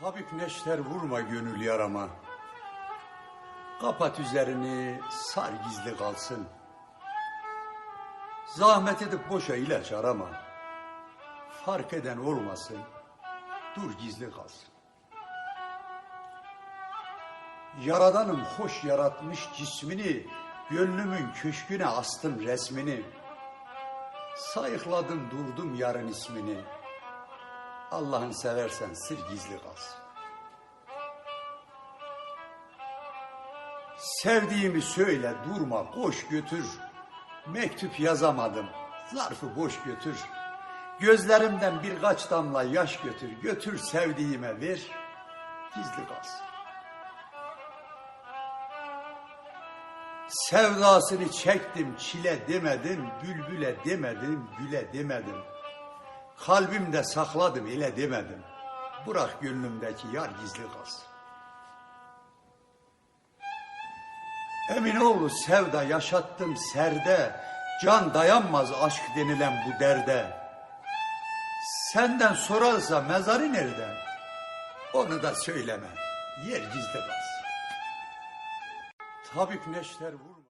Tabip neşter vurma gönül yarama. Kapat üzerini sar gizli kalsın. Zahmet edip boşa ilaç arama. Fark eden olmasın. Dur gizli kalsın. Yaradanım hoş yaratmış cismini, gönlümün köşküne astım resmini. Sayıkladım durdum yarın ismini. Allah'ın seversen sır gizli kalsın. Sevdiğimi söyle durma koş götür. Mektup yazamadım zarfı boş götür. Gözlerimden birkaç damla yaş götür. Götür sevdiğime ver gizli kalsın. Sevdasını çektim çile demedim, bülbüle demedim, güle demedim. Kalbimde sakladım ile demedim. Bırak gönlümdeki yar gizli kalsın. Eminoğlu sevda yaşattım serde, can dayanmaz aşk denilen bu derde. Senden sorarsa mezarı nerede? Onu da söyleme, yer gizli kalsın. Tabip neşter vurma.